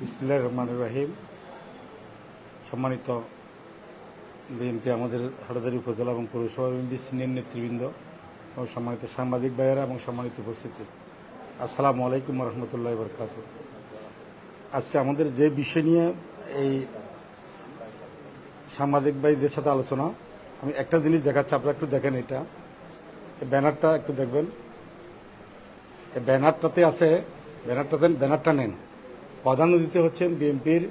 বিসমুল্লাহ রহমান রাহিম। সম্মানিত বিএনপি, আমাদের হাটাজারি উপজেলা এবং পৌরসভা বিএনপি সিনিয়র নেতৃবৃন্দ এবং সম্মানিত সাংবাদিক ভাইয়েরা এবং সম্মানিত উপস্থিতি। আসসালামু আলাইকুম রহমতুল্লাহ বরকাত আজকে আমাদের যে বিষয় নিয়ে এই সাংবাদিক ভাইদের সাথে আলোচনা, আমি একটা জিনিস দেখাচ্ছি, আপনারা একটু দেখেন এটা। ব্যানারটা একটু দেখবেন। এই ব্যানারটাতে আছে, ব্যানারটাতে, ব্যানারটা নেন। প্রাধান্য দিতে হচ্ছেন বিএনপির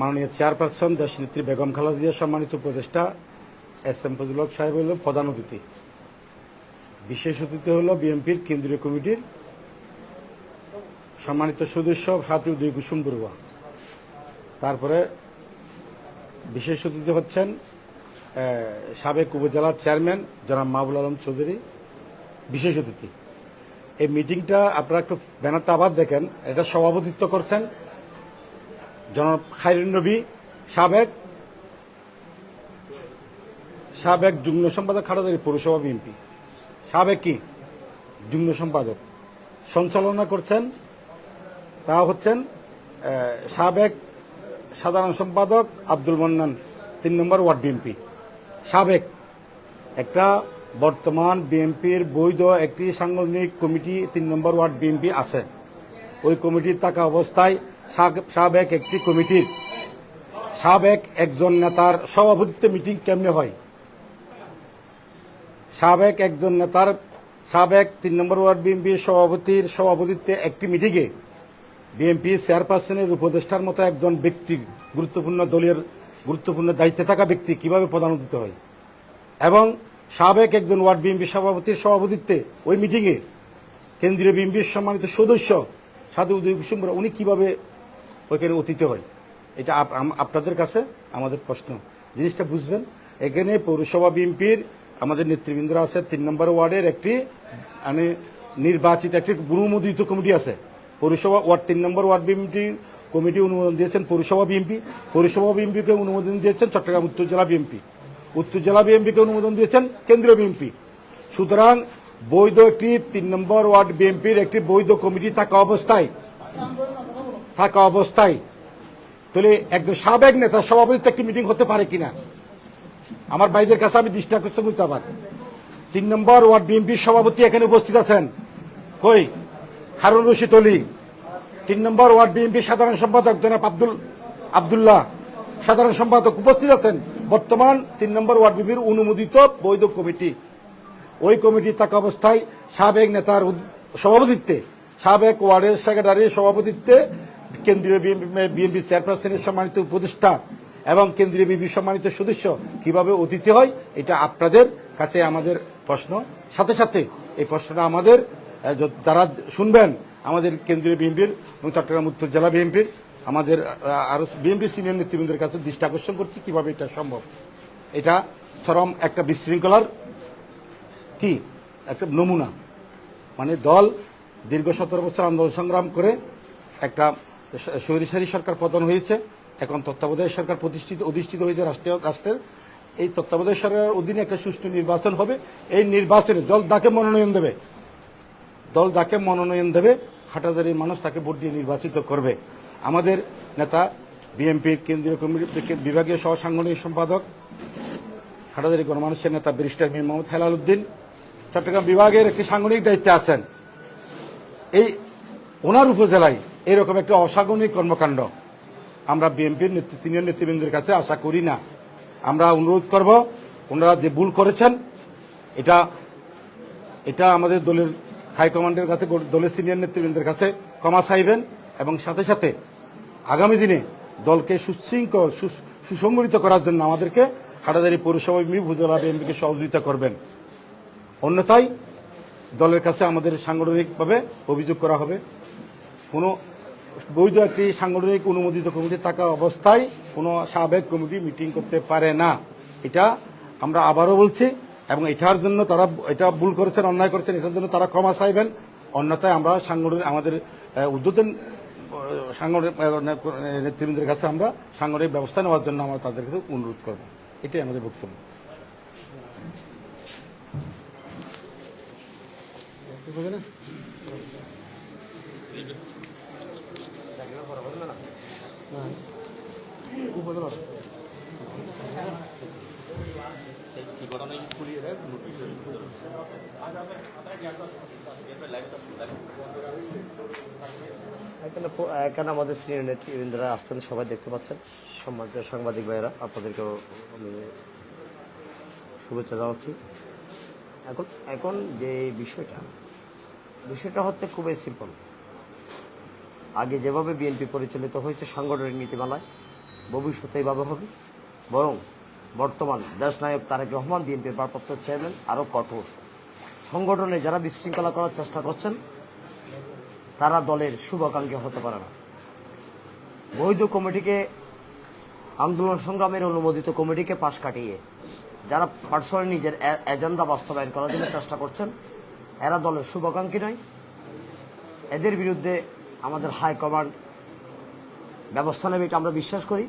মাননীয় চেয়ারপারসন, দেশনেত্রী বেগম খালেদা সম্মানিত উপদেষ্টা এস এম ফজলুল হক সাহেব হল প্রধান অতিথি। বিশেষ অতিথি হল বিএনপির কেন্দ্রীয় কমিটির সম্মানিত সদস্য সাথী উদয় কুসুম বড়ুয়া। তারপরে বিশেষ অতিথি হচ্ছেন সাবেক উপজেলার চেয়ারম্যান জনাব মাহবুল আলম চৌধুরী। বিশেষ অতিথি। এই মিটিংটা আপনারা একটু ব্যানারটা আবার দেখেন। এটা সভাপতিত্ব করছেন জনাব খাইরুন নবী সাবেক সাবেক যুগ্ম সম্পাদক খাটাদারি পৌরসভা বিএনপি। সাবেক কি? যুগ্ম সম্পাদক। সঞ্চালনা করছেন তা হচ্ছেন সাবেক সাধারণ সম্পাদক আব্দুল মান্নান, তিন নম্বর ওয়ার্ড বিএনপি। সাবেক একটা বর্তমান বিএনপির বৈধ একটি সাংগঠনিক কমিটি তিন নম্বর ওয়ার্ড বিএনপি আছে। ওই কমিটির থাকা অবস্থায় সাবেক একটি কমিটির, সাবেক একজন নেতার সভাপতিত্বে মিটিং কেমনে হয়? সাবেক একজন নেতার, সাবেক তিন নম্বর ওয়ার্ড বিএনপির সভাপতির সভাপতিত্বে একটি মিটিংয়ে বিএনপি চেয়ারপারসনের উপদেষ্টার মতো একজন ব্যক্তি, গুরুত্বপূর্ণ দলের গুরুত্বপূর্ণ দায়িত্বে থাকা ব্যক্তি কীভাবে প্রধান হয়? এবং সাবেক একজন ওয়ার্ড বিএনপি সভাপতির সভাপতিত্বে ওই মিটিংয়ে কেন্দ্রীয় বিএনপির সম্মানিত সদস্য সাধু উদয় কুসুমরা উনি কীভাবে ওইখানে অতীতে হয়? এটা আপনাদের কাছে আমাদের প্রশ্ন। জিনিসটা বুঝবেন, এখানে পৌরসভা বিএনপির আমাদের নেতৃবৃন্দরা আছে, তিন নম্বর ওয়ার্ডের একটি মানে নির্বাচিত একটি অনুমোদিত কমিটি আছে। পৌরসভা ওয়ার্ড তিন নম্বর ওয়ার্ড বিএনপির কমিটি অনুমোদন দিয়েছেন পৌরসভা বিএনপি। পৌরসভা বিএনপিকে অনুমোদন দিয়েছেন চট্টগ্রাম উত্তর জেলা বিএনপি। উত্তর জেলা বিএনপিকে অনুমোদন দিয়েছেন কেন্দ্রীয় বিএনপি। সুতরাং বৈধ একটি তিন নম্বর ওয়ার্ড বিএনপির একটি বৈধ কমিটি থাকা অবস্থায় থাকা অবস্থায়। তাহলে একজন সাবেক নেতা সভাপতিত্ব একটি মিটিং হতে পারে কিনা? আমার ভাইদের কাছে আমি দৃষ্টি আকর্ষণ করতে আবার তিন নম্বর ওয়ার্ড বিএনপির সভাপতি এখানে উপস্থিত আছেন। কই? হারুন রশিদ অলি তিন নম্বর ওয়ার্ড বিএনপির সাধারণ সম্পাদক জনাব আব্দুল, আবদুল্লাহ। সাধারণ সম্পাদক উপস্থিত আছেন? বর্তমান তিন নম্বর ওয়ার্ড বিপির অনুমোদিত বৈধ কমিটি। ওই কমিটি থাকা অবস্থায় সাবেক নেতার সভাপতিত্বে, সাবেক ওয়ার্ডের সেক্রেটারির সভাপতিত্বে কেন্দ্রীয় বিএনপি চেয়ারপারসনের সম্মানিত উপদেষ্টা এবং কেন্দ্রীয় বিএনপি সম্মানিত সদস্য কীভাবে অতিথি হয়, এটা আপনাদের কাছে আমাদের প্রশ্ন। সাথে সাথে এই প্রশ্নটা আমাদের যারা শুনবেন, আমাদের কেন্দ্রীয় বিএনপির এবং চট্টগ্রাম উত্তর জেলা বিএনপির আমাদের আহ, আরও বিএনপি সিনিয়র নেতৃবৃন্দের কাছে দৃষ্টি আকর্ষণ করছি কীভাবে এটা সম্ভব। এটা চরম একটা বিশৃঙ্খলার কি? একটা নমুনা। মানে দল দীর্ঘ সতেরো বছর আন্দোলন সংগ্রাম করে একটা স- স্বৈরশাহী সরকার পতন হয়েছে। এখন তত্ত্বাবধায়ক সরকার প্রতিষ্ঠিত অধিষ্ঠিত হয়েছে রাষ্ট্রীয় রাষ্ট্রের। এই তত্ত্বাবধায়ক সরকারের অধীনে একটা সুষ্ঠু নির্বাচন হবে। এই নির্বাচনে দল যাকে মনোনয়ন দেবে দল যাকে মনোনয়ন দেবে হাটাজারির মানুষ তাকে ভোট দিয়ে নির্বাচিত করবে। আমাদের নেতা, বিএনপির কেন্দ্রীয় কমিটির বিভাগীয় সহ সাংগঠনিক সম্পাদক, হাটাজারি গণমানুষের নেতা, ব্যারিস্টার মীর মোহাম্মদ হেলাল উদ্দিন চট্টগ্রাম বিভাগের একটি সাংগঠনিক দায়িত্বে আছেন। এই ওনার উপজেলায় এরকম একটি অসাংগঠনিক কর্মকাণ্ড আমরা বিএনপির সিনিয়র নেতৃবৃন্দের কাছে আশা করি না। আমরা অনুরোধ করব, ওনারা যে ভুল করেছেন, এটা এটা আমাদের দলের হাইকমান্ডের কাছে, দলের সিনিয়র নেতৃবৃন্দের কাছে ক্ষমা চাইবেন এবং সাথে সাথে আগামী দিনে দলকে সুশৃঙ্খল সুসংগঠিত করার জন্য আমাদেরকে হাটাজারি পৌরসভা বিএনপি উপজেলা বিএনপিকে সহযোগিতা করবেন। অন্যথায় দলের কাছে আমাদের সাংগঠনিকভাবে অভিযোগ করা হবে। কোনো বৈধ একটি সাংগঠনিক অনুমোদিত কমিটি থাকা অবস্থায় কোনো সাবেক কমিটি মিটিং করতে পারে না। এটা আমরা আবারও বলছি এবং এটার জন্য তারা এটা ভুল করেছেন অন্যায় করেছেন এটার জন্য তারা ক্ষমা চাইবেন। অন্যথায় আমরা সাংগঠনিক আমাদের আহ, সাংগঠনিক নেতৃবৃন্দের কাছে আমরা সাংগঠনিক ব্যবস্থা নেওয়ার জন্য আমরা তাদের কাছে অনুরোধ করব। এটাই আমাদের বক্তব্য। এখানে আমাদের সিনিয়র নেতৃবৃন্দরা আসছেন, সবাই দেখতে পাচ্ছেন। সম্মানিত সাংবাদিক ভাইয়েরা, আপনাদেরকেও শুভেচ্ছা জানাচ্ছি। এখন এখন যে বিষয়টা বিষয়টা হচ্ছে খুবই সিম্পল আগে যেভাবে বিএনপি পরিচালিত হয়েছে সাংগঠনিক নীতিমালায়, ভবিষ্যতে এইভাবে হবে। বরং বর্তমান দেশনায়ক তারেক রহমান, বিএনপির ভারপ্রাপ্ত চেয়ারম্যান আরও কঠোর। সংগঠনে যারা বিশৃঙ্খলা করার চেষ্টা করছেন, তারা দলের শুভাকাঙ্ক্ষী হতে পারে না। বৈধ কমিটিকে, আন্দোলন সংগ্রামের অনুমোদিত কমিটিকে পাশ কাটিয়ে যারা পার্সোনাল নিজের এজেন্ডা বাস্তবায়ন করার জন্য চেষ্টা করছেন, এরা দলের শুভাকাঙ্ক্ষী নয়। এদের বিরুদ্ধে আমাদের হাইকমান্ড ব্যবস্থা নেবে, এটা আমরা বিশ্বাস করি।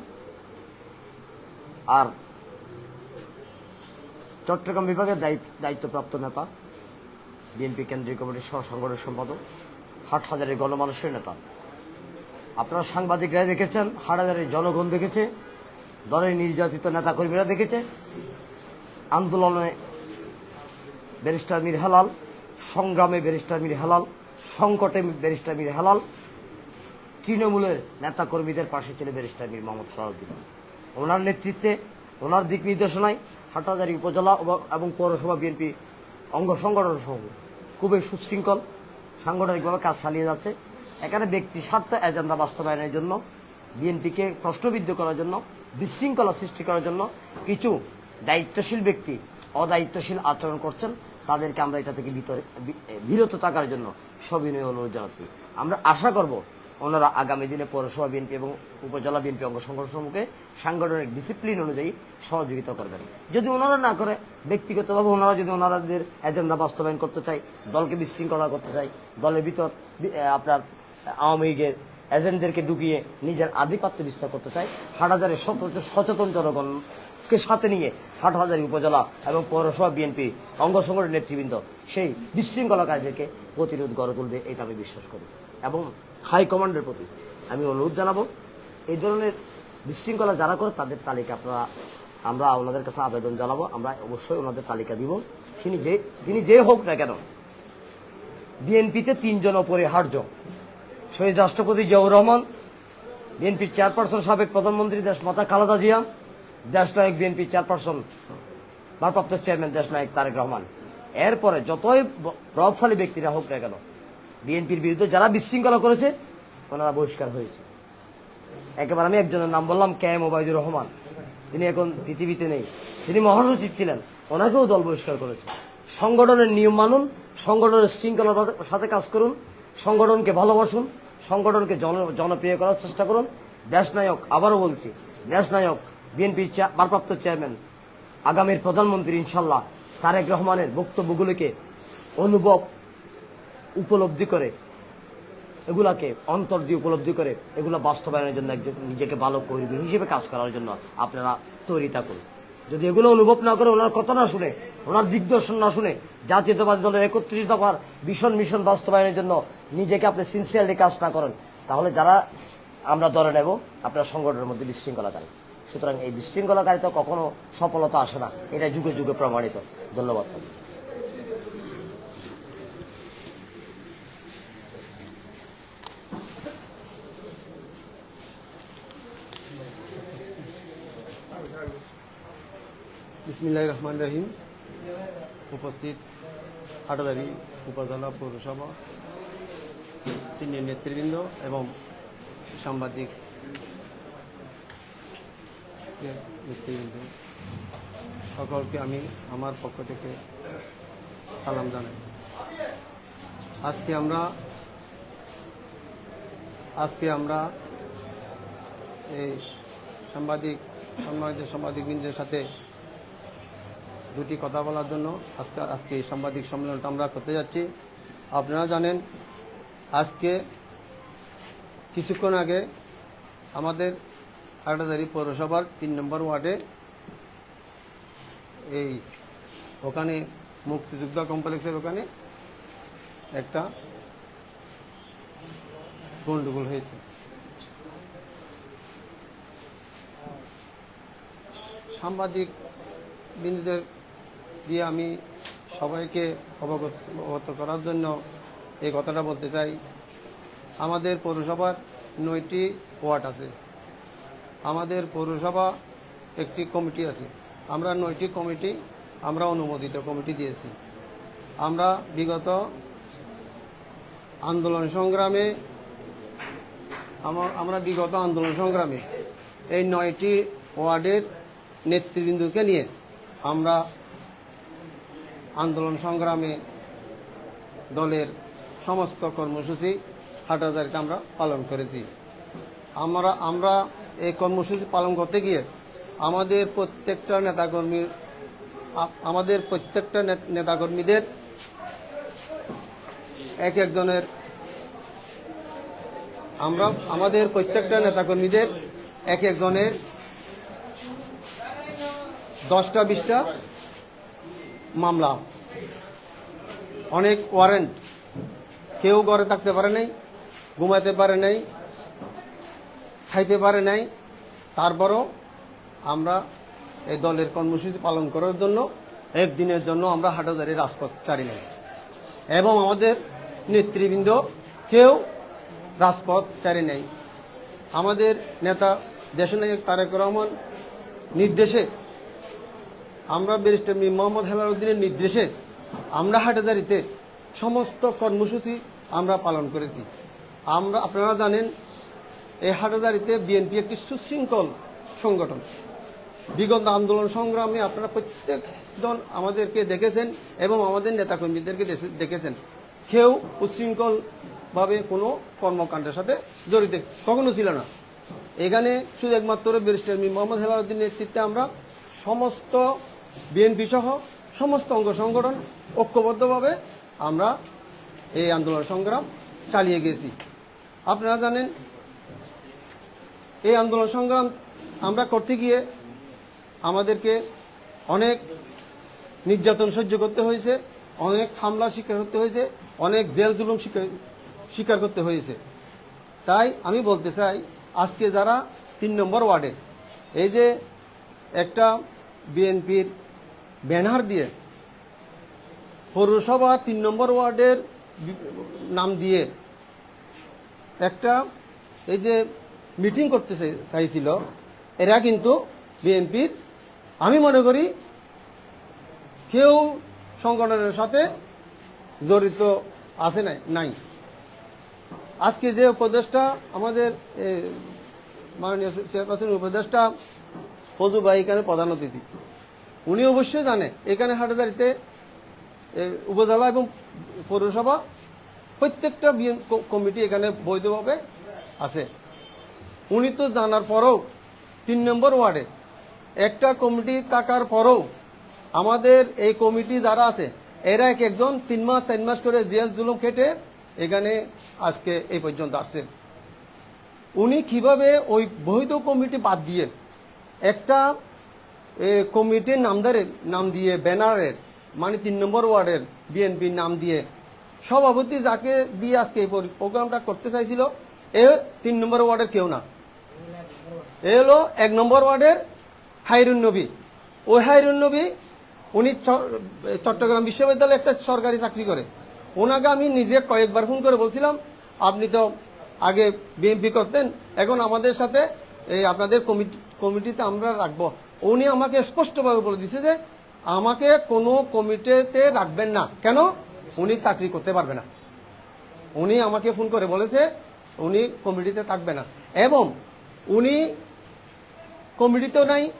আর চট্টগ্রাম বিভাগের দায়িত্ব দায়িত্বপ্রাপ্ত নেতা, বিএনপি কেন্দ্রীয় কমিটির সহ সংগঠনের সম্পাদক, হাট হাজারের গণমানুষের নেতা। আপনারা সাংবাদিকরা দেখেছেন, হাট হাজারের জনগণ দেখেছে, দলের নির্যাতিত নেতাকর্মীরা দেখেছে। আন্দোলনে ব্যারিস্টার মীর হেলাল, সংগ্রামে ব্যারিস্টার মীর হেলাল, সংকটে ব্যারিস্টার মীর হেলাল, তৃণমূলের নেতাকর্মীদের পাশে ছিল ব্যারিস্টার মীর মোহাম্মদ সালাউদ্দিন ওনার নেতৃত্বে, ওনার দিক নির্দেশনায় হাটহাজারী উপজেলা এবং পৌরসভা বিএনপি অঙ্গ সংগঠন সহ খুবই সুশৃঙ্খল, সাংগঠনিকভাবে কাজ চালিয়ে যাচ্ছে। এখানে ব্যক্তি স্বার্থ এজেন্ডা বাস্তবায়নের জন্য, বিএনপিকে প্রশ্নবিদ্ধ করার জন্য, বিশৃঙ্খলা সৃষ্টি করার জন্য কিছু দায়িত্বশীল ব্যক্তি অদায়িত্বশীল আচরণ করছেন। তাদেরকে আমরা এটা থেকে বিরত থাকার জন্য সবিনয় অনুরোধ জানাচ্ছি। আমরা আশা করব ওনারা আগামী দিনে পৌরসভা বিএনপি এবং উপজেলা বিএনপি অঙ্গ সংগঠন সমূহকে সাংগঠনিক ডিসিপ্লিন অনুযায়ী সহযোগিতা করবেন। যদি ওনারা না করে, ব্যক্তিগতভাবে ওনারা যদি ওনারাদের এজেন্ডা বাস্তবায়ন করতে চায়, দলকে বিশৃঙ্খলা করতে চায়, দলের ভিতর আপনার আওয়ামী লীগের এজেন্টদেরকে ঢুকিয়ে নিজের আধিপত্য বিস্তার করতে চায় হাটহাজারের সচেতন সচেতন জনগণকে সাথে নিয়ে হাটহাজারি উপজেলা এবং পৌরসভা বিএনপি অঙ্গ সংগঠনের নেতৃবৃন্দ সেই বিশৃঙ্খলাকারীদেরকে প্রতিরোধ গড়ে তুলবে, এটা আমি বিশ্বাস করি। এবং হাইকমান্ডের প্রতি। আমি অনুরোধ জানাব, এই ধরনের বিশৃঙ্খলা যারা করে তাদের তালিকা আপনারা, আমরা ওনাদের কাছে আবেদন জানাব, আমরা অবশ্যই ওনাদের তালিকা দিব। তিনি যে তিনি যে হোক না কেন, বিএনপিতে তিনজন অপরিহার্য। শহীদ রাষ্ট্রপতি জিয়াউর রহমান, বিএনপির চেয়ারপারসন সাবেক প্রধানমন্ত্রী দেশ মাতা খালেদা জিয়া, দেশনায়ক বিএনপি চেয়ারপারসন ভারপ্রাপ্ত চেয়ারম্যান দেশনায়ক তারেক রহমান। এরপরে যতই প্রভাবশালী ব্যক্তিরা হোক না কেন বিএনপির বিরুদ্ধে যারা বিশৃঙ্খলা করেছে, ওনারা বহিষ্কার হয়েছে। একেবারে আমি একজনের নাম বললাম, কে এম ওবায়দুর রহমান। তিনি এখন পৃথিবীতে নেই। তিনি মহাসচিব ছিলেন। ওনাকেও দল বহিষ্কার করেছে। সংগঠনের নিয়ম মানুন, সংগঠনের শৃঙ্খলার সাথে কাজ করুন, সংগঠনকে ভালোবাসুন, সংগঠনকে জন জনপ্রিয় করার চেষ্টা করুন। দেশনায়ক, আবারও বলছি, দেশনায়ক, বিএনপির ভারপ্রাপ্ত চেয়ারম্যান, আগামীর প্রধানমন্ত্রী ইনশাল্লাহ তারেক রহমানের বক্তব্যগুলিকে অনুভব উপলব্ধি করে, এগুলাকে অন্তর দিয়ে উপলব্ধি করে, এগুলো বাস্তবায়নের জন্য একজন নিজেকে ভালো কর্মী হিসেবে কাজ করার জন্য আপনারা তৈরি থাকুন। যদি এগুলো অনুভব না করে ওনার কথা না শুনে, ওনার দিগদর্শন না শুনে, জাতীয়তাবাদী দলের একত্রিশ দফার ভীষণ মিশন বাস্তবায়নের জন্য নিজেকে আপনি সিনসিয়ারলি কাজ না করেন, তাহলে যারা আমরা ধরে নেব, আপনার সংগঠনের মধ্যে বিশৃঙ্খলাকারী সুতরাং এই বিশৃঙ্খলাকারিতা কখনো সফলতা আসে না, এটা যুগে যুগে প্রমাণিত। ধন্যবাদ। বিসমিল্লাহ রহমান রহিম উপস্থিত হাটাদারি, উপজেলা পৌরসভা, সিনিয়র নেতৃবৃন্দ এবং সাংবাদিক নেতৃবৃন্দ। সকলকে আমি আমার পক্ষ থেকে সালাম জানাই। আজকে আমরা আজকে আমরা এই সাংবাদিক, সম্মানিত সাংবাদিকবৃন্দের সাথে দুটি কথা বলার জন্য আজকে আজকে এই সাংবাদিক সম্মেলনটা আমরা করতে যাচ্ছি। আপনারা জানেন, আজকে কিছুক্ষণ আগে আমাদের আটাদারি পৌরসভার তিন নম্বর ওয়ার্ডে এই ওখানে মুক্তিযোদ্ধা কমপ্লেক্সের ওখানে একটা গণ্ডগোল হয়েছে। সাংবাদিক বিন্দুদের দিয়ে আমি সবাইকে অবগত করার জন্য এই কথাটা বলতে চাই। আমাদের পৌরসভার নয়টি ওয়ার্ড আছে। আমাদের পৌরসভা একটি কমিটি আছে। আমরা নয়টি কমিটি, আমরা অনুমোদিত কমিটি দিয়েছি। আমরা বিগত আন্দোলন সংগ্রামে, আমা- আমরা বিগত আন্দোলন সংগ্রামে এই নয়টি ওয়ার্ডের নেতৃবৃন্দকে নিয়ে আমরা আন্দোলন সংগ্রামে দলের সমস্ত কর্মসূচি হাটাজারিতে আমরা পালন করেছি। আমরা আমরা এই কর্মসূচি পালন করতে গিয়ে আমাদের প্রত্যেকটা নেতাকর্মীর আমাদের প্রত্যেকটা নেতাকর্মীদের এক একজনের, আমরা, আমাদের প্রত্যেকটা নেতাকর্মীদের এক একজনের দশটা, বিশটা মামলা। অনেক ওয়ারেন্ট কেউ ঘরে থাকতে পারে নাই ঘুমাতে পারে নাই, খাইতে পারে নাই। তারপরও আমরা এই দলের কর্মসূচি পালন করার জন্য একদিনের জন্য আমরা হাটাজারি রাজপথ ছাড়ি নাই। এবং আমাদের নেতৃবৃন্দ কেউ রাজপথ ছাড়ি নাই। আমাদের নেতা দেশনায়ক তারেক রহমান নির্দেশে আমরা ব্যারিস্টার মীর মোহাম্মদ হেলাল উদ্দিনের নির্দেশে আমরা হাটাজারিতে সমস্ত কর্মসূচি আমরা পালন করেছি। আমরা, আপনারা জানেন, এই হাটাজারিতে বিএনপি একটি সুশৃঙ্খল সংগঠন। বিগত আন্দোলন সংগ্রামে আপনারা প্রত্যেকজন আমাদেরকে দেখেছেন এবং আমাদের নেতাকর্মীদেরকে দেখেছেন। কেউ উচ্ছৃঙ্খলভাবে কোনো কর্মকাণ্ডের সাথে জড়িত, কখনো ছিল না। এখানে শুধু একমাত্র ব্যারিস্টার মোহাম্মদ হেলালুদ্দিন নেতৃত্বে আমরা সমস্ত বিএনপি সহ সমস্ত অঙ্গ সংগঠন ঐক্যবদ্ধভাবে আমরা এই আন্দোলন সংগ্রাম চালিয়ে গেছি। আপনারা জানেন, এই আন্দোলন সংগ্রাম আমরা করতে গিয়ে আমাদেরকে অনেক নির্যাতন সহ্য করতে হয়েছে, অনেক হামলা শিকার করতে হয়েছে, অনেক জেল জুলুম শিকার স্বীকার করতে হয়েছে। তাই আমি বলতে চাই, আজকে যারা তিন নম্বর ওয়ার্ডে, এই যে একটা বিএনপির ব্যানার দিয়ে পৌরসভা তিন নম্বর ওয়ার্ডের নাম দিয়ে একটা এই যে মিটিং করতে চাইছিল, এরা কিন্তু বিএনপির, আমি মনে করি কেউ সংগঠনের সাথে জড়িত আছে নাই নাই। আজকে যে উপদেষ্টা আমাদের মাননীয় চেয়ারপারসন উপদেষ্টা ফজু ভাই এখানে প্রধান অতিথি। উনি অবশ্যই জানে, এখানে হাটাদারিতে উপজেলা এবং পৌরসভা প্রত্যেকটা কমিটি এখানে বৈধভাবে আছে। উনি তো জানার পরেও তিন নম্বর ওয়ার্ডে। একটা কমিটি থাকার পরেও আমাদের এই কমিটি যারা আছে, এরা এক একজন তিন মাস, চার মাস করে জেল জুলুম খেটে এখানে আজকে এই পর্যন্ত আসছে। উনি কীভাবে ওই বৈধ কমিটি বাদ দিয়ে একটা কমিটির নামদারের নাম দিয়ে, ব্যানারের মানে তিন নম্বর ওয়ার্ডের বিএনপির নাম দিয়ে। সভাপতি যাকে দিয়ে আজকে এই প্রোগ্রামটা করতে চাইছিল, এ তিন নম্বর ওয়ার্ডের কেউ না। এ হলো এক নম্বর ওয়ার্ডের হাইরুন নবী। ওই হাইরুন নবী, উনি চট্টগ্রাম বিশ্ববিদ্যালয়ে একটা সরকারি চাকরি করে। ওনাকে আমি নিজে কয়েকবার ফোন করে বলছিলাম, আপনি তো আগে বিএমপি করতেন, এখন আমাদের সাথে এই আপনাদের কমিটি কমিটিতে আমরা রাখব। উনি আমাকে স্পষ্টভাবে বলে দিছে যে, আমাকে কোনো কমিটিতে রাখবেন না। কেন? উনি চাকরি করতে পারবে না। উনি আমাকে ফোন করে বলেছে, উনি কমিটিতে থাকবে না। এবং উনি কমিটিতেও নাই,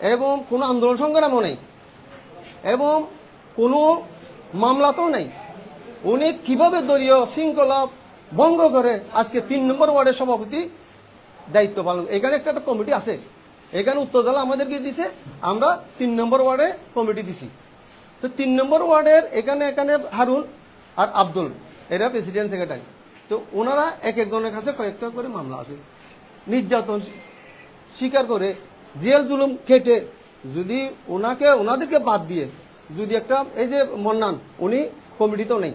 এবং কোনো আন্দোলন সংগ্রামও নেই, এবং কোনো মামলাতেও নেই। উনি কীভাবে দলীয় শৃঙ্খলা ভঙ্গ করে আজকে তিন নম্বর ওয়ার্ডের সভাপতি দায়িত্ব পালন। এখানে একটা তো কমিটি আছে। এখানে উত্তর জেলা আমাদেরকে দিছে, আমরা তিন নম্বর ওয়ার্ডে কমিটি দিছি। তো তিন নম্বর ওয়ার্ডের এখানে এখানে হারুন আর আব্দুল, এরা প্রেসিডেন্ট সেক্রেটারি তো ওনারা এক একজনের কাছে কয়েকটা করে মামলা আছে। নির্যাতন স্বীকার করে, জেল জুলুম খেটে, যদি ওনাকে, ওনাদেরকে বাদ দিয়ে যদি একটা, এই যে মন্নান, উনি কমিটিতেও নেই।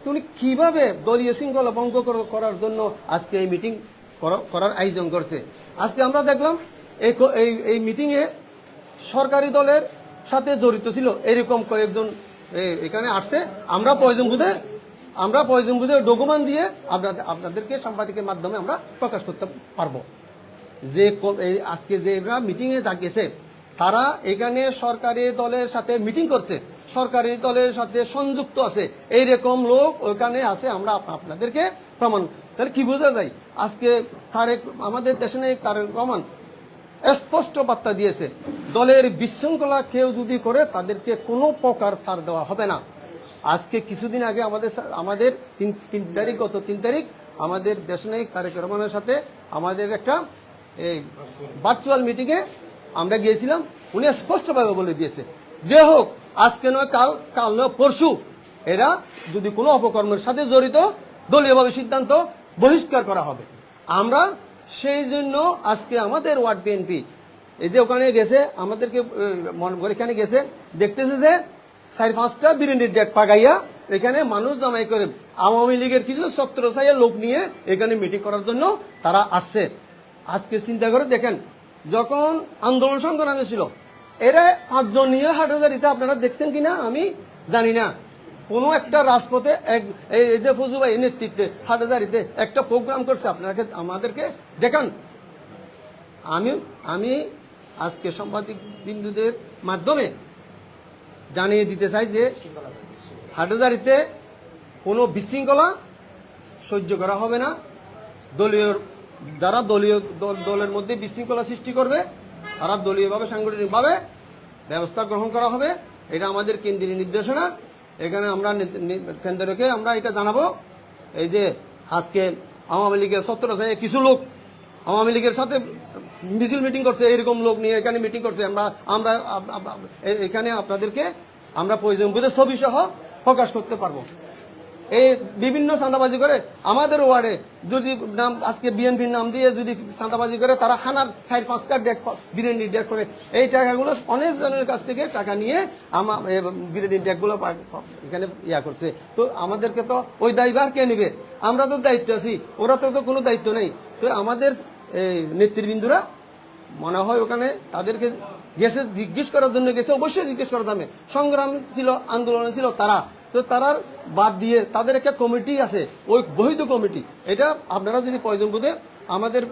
তো উনি কীভাবে দলীয় শৃঙ্খলা ভঙ্গ করার জন্য আজকে এই মিটিং করার আয়োজন করছে। আজকে আমরা দেখলাম এই এই মিটিংয়ে সরকারি দলের সাথে জড়িত ছিল। এরকম কয়েকজন এখানে আসছে। আমরা প্রয়োজন বুধে আমরা প্রয়োজন বুধে ডকুমেন্ট দিয়ে আপনাদের, আপনাদেরকে সাংবাদিকের মাধ্যমে আমরা প্রকাশ করতে পারব। যে আজকে যে এরা মিটিং এ যা গেছে তারা এখানে সরকারি দলের সাথে মিটিং করছে। সরকারি দলের সাথে সংযুক্ত আছে। এইরকম লোক ওখানে আছে। আমরা আপনাদেরকে প্রমাণ তাহলে কি বোঝা যায়? আজকে তারেক, আমাদের দেশে নেই তারেক রহমান। স্পষ্ট বার্তা দিয়েছে, দলের বিশৃঙ্খলা কেউ যদি করে, তাদেরকে কোনো প্রকার ছাড় দেওয়া হবে না। আজকে কিছুদিন আগে আমাদের আমাদের তিন তিন তারিখ, গত তিন তারিখ, আমাদের দেশনায়ক তারেক রহমানের সাথে আমাদের একটা এই ভার্চুয়াল মিটিংয়ে আমরা গিয়েছিলাম। উনি স্পষ্টভাবে বলে দিয়েছে, যে হোক, আজকে নয়, কাল কাল নয়, পরশু, এরা যদি কোনো অপকর্মের সাথে জড়িত, দলীয়ভাবে সিদ্ধান্ত বহিষ্কার করা হবে। আমরা সেই জন্য আজকে আমাদের ওয়ার্ড বিএনপি এই যে ওখানে গেছে, আমাদেরকে এখানে গেছে, দেখতেছে যে চার পাঁচটা বিরিয়ানির ডেট পাগাইয়া এখানে মানুষ জমাই করে, আওয়ামী লীগের কিছু সত্র সাইয়া লোক নিয়ে এখানে মিটিং করার জন্য তারা আসছে। আজকে চিন্তা করে দেখেন, যখন আন্দোলন সংগ্রামে ছিল, এরা পাঁচজন নিয়ে হাটাজারিতে আপনারা দেখছেন কিনা আমি জানি না। কোনো একটা রাজপথে এক এই যে ফজু ভাই নেতৃত্বে হাটাজারিতে একটা প্রোগ্রাম করছে, আপনাকে আমাদেরকে দেখান। আমি আমি আজকে সাংবাদিক বিন্দুদের মাধ্যমে জানিয়ে দিতে চাই যে হাটাজারিতে কোনো বিশৃঙ্খলা সহ্য করা হবে না। দলীয় যারা দলীয় দল- দলের মধ্যে বিশৃঙ্খলা সৃষ্টি করবে, তারা দলীয়ভাবে, সাংগঠনিকভাবে ব্যবস্থা গ্রহণ করা হবে। এটা আমাদের কেন্দ্রীয় নির্দেশনা। এখানে আমরা কেন্দ্রকে আমরা এটা জানাব। এই যে আজকে আওয়ামী লীগের সত্তর কিছু লোক আওয়ামী লীগের সাথে মিছিল মিটিং করছে এরকম লোক নিয়ে এখানে মিটিং করছে। আমরা আমরা এখানে আপনাদেরকে আমরা প্রয়োজন বুঝে ছবি সহ প্রকাশ করতে পারব। এই বিভিন্ন চাঁদাবাজি করে আমাদের ওয়ার্ডে যদি নাম আজকে বিএনপির নাম দিয়ে যদি চাঁদাবাজি করে, তারা হানার চার, পাঁচটা ডেক বিরিয়ানির ডেক করে। এই টাকাগুলো অনেক জনের কাছ থেকে টাকা নিয়ে আমার বিরিয়ানির ডেকগুলো এখানে ইয়া করছে। তো আমাদেরকে তো ওই দায়ভার কে নেবে? আমরা তো দায়িত্ব আছি, ওরা তো তো কোনো দায়িত্ব নেই। তো আমাদের, এই নেতৃবৃন্দুরা, মনে হয় ওখানে তাদেরকে গেছে, জিজ্ঞেস করার জন্য গেছে। অবশ্যই জিজ্ঞেস করার দামে। সংগ্রাম ছিল, আন্দোলন ছিল, তারা তো তারা বাদ দিয়ে তাদের একটা কমিটি আছে, ওই বৈধ কমিটি। এটা আপনারা যদি প্রয়োজন বোধে, আমাদের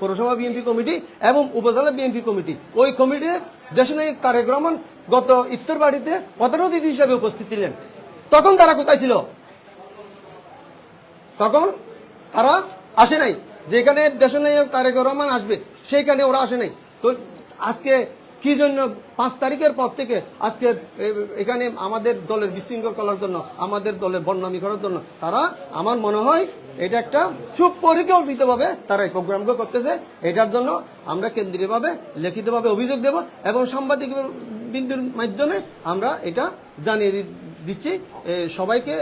পৌরসভা বিএনপি কমিটি এবং উপজেলা বিএনপি কমিটি, ওই কমিটি দেশনায়ক তারেক রহমান গত ইফতার বাড়িতে প্রধান অতিথি হিসেবে উপস্থিত ছিলেন। তখন তারা কোথায় ছিল? তখন তারা আসে নাই। যেখানে দেশনায়ক তারেক রহমান আসবে, সেইখানে ওরা আসে নাই। তো আজকে কি জন্য পাঁচ তারিখের পর থেকে আজকে এখানে আমাদের দলের বিশৃঙ্খল করার জন্য, আমাদের দলের বর্ণামী করার জন্য, তারা, আমার মনে হয়, এটা একটা সুপরিকল্পিতভাবে তারা এই প্রোগ্রামগুলো করতেছে। এটার জন্য আমরা কেন্দ্রীয়ভাবে, লিখিতভাবে অভিযোগ দেব এবং সাংবাদিক বিন্দুর মাধ্যমে আমরা এটা জানিয়ে দিচ্ছি। সবাইকে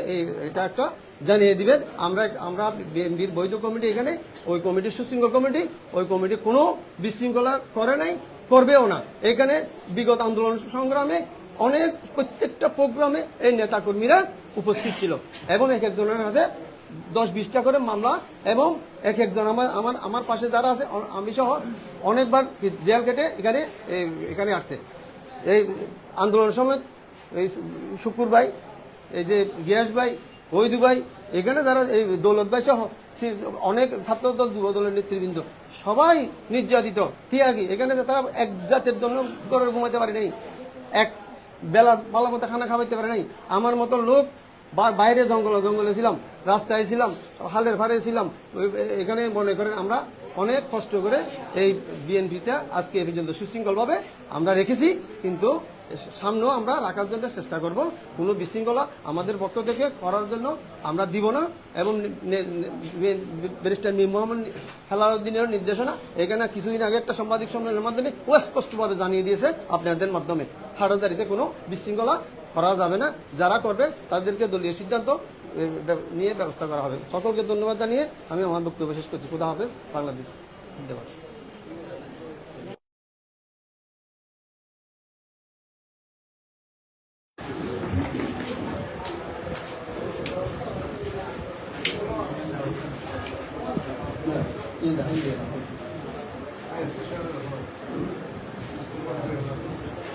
এটা একটা জানিয়ে দিবেন। আমরা আমরা বিএনপির বৈধ কমিটি এখানে, ওই কমিটি সুশৃঙ্খল কমিটি, ওই কমিটি কোনো বিশৃঙ্খলা করে নাই। করবেও না। এখানে বিগত আন্দোলন সংগ্রামে অনেক প্রত্যেকটা প্রোগ্রামে এই নেতাকর্মীরা উপস্থিত ছিল। এবং এক একজনের কাছে দশ বিশটা করে মামলা এবং এক একজন আমার আমার আমার পাশে যারা আছে আমি সহ অনেকবার জেল কেটে এখানে এখানে আসছে। এই আন্দোলনের সময় এই শুকুর ভাই, এই যে গিয়াস ভাই ওইদু ভাই, এখানে যারা এই দৌলত ভাই সহ অনেক ছাত্র দল যুব দলের নেতৃবৃন্দ, সবাই নির্যাতিত, তিয়াগি। এখানে তারা এক জাতের জন্য করে ঘুমাতে পারে নাই, এক বেলা ভালো মতো খানা খাওয়াইতে পারে নাই। আমার মতো লোক বাইরে জঙ্গলে জঙ্গলে ছিলাম, রাস্তায় ছিলাম, হালের ফারে ছিলাম। এখানে মনে করেন আমরা অনেক কষ্ট করে এই বিএনপিটা আজকে এ পর্যন্ত সুশৃঙ্খলভাবে আমরা রেখেছি, কিন্তু সামনেও আমরা রাখার জন্য চেষ্টা করব। কোনো বিশৃঙ্খলা আমাদের পক্ষ থেকে করার জন্য আমরা দিব না এবং ব্যারিস্টার মোহাম্মদ হেলাউদ্দিনের নির্দেশনা। এখানে কিছুদিন আগে একটা সাংবাদিক সম্মেলনের মাধ্যমে স্পষ্টভাবে জানিয়ে দিয়েছে আপনাদের মাধ্যমে। হাটাজারিতে কোনো বিশৃঙ্খলা করা যাবে না। যারা করবে তাদেরকে দলীয় সিদ্ধান্ত নিয়ে ব্যবস্থা করা হবে। সকলকে ধন্যবাদ জানিয়ে আমি আমার বক্তব্য শেষ করছি। খুদা হাফেজ। বাংলাদেশ। ধন্যবাদ।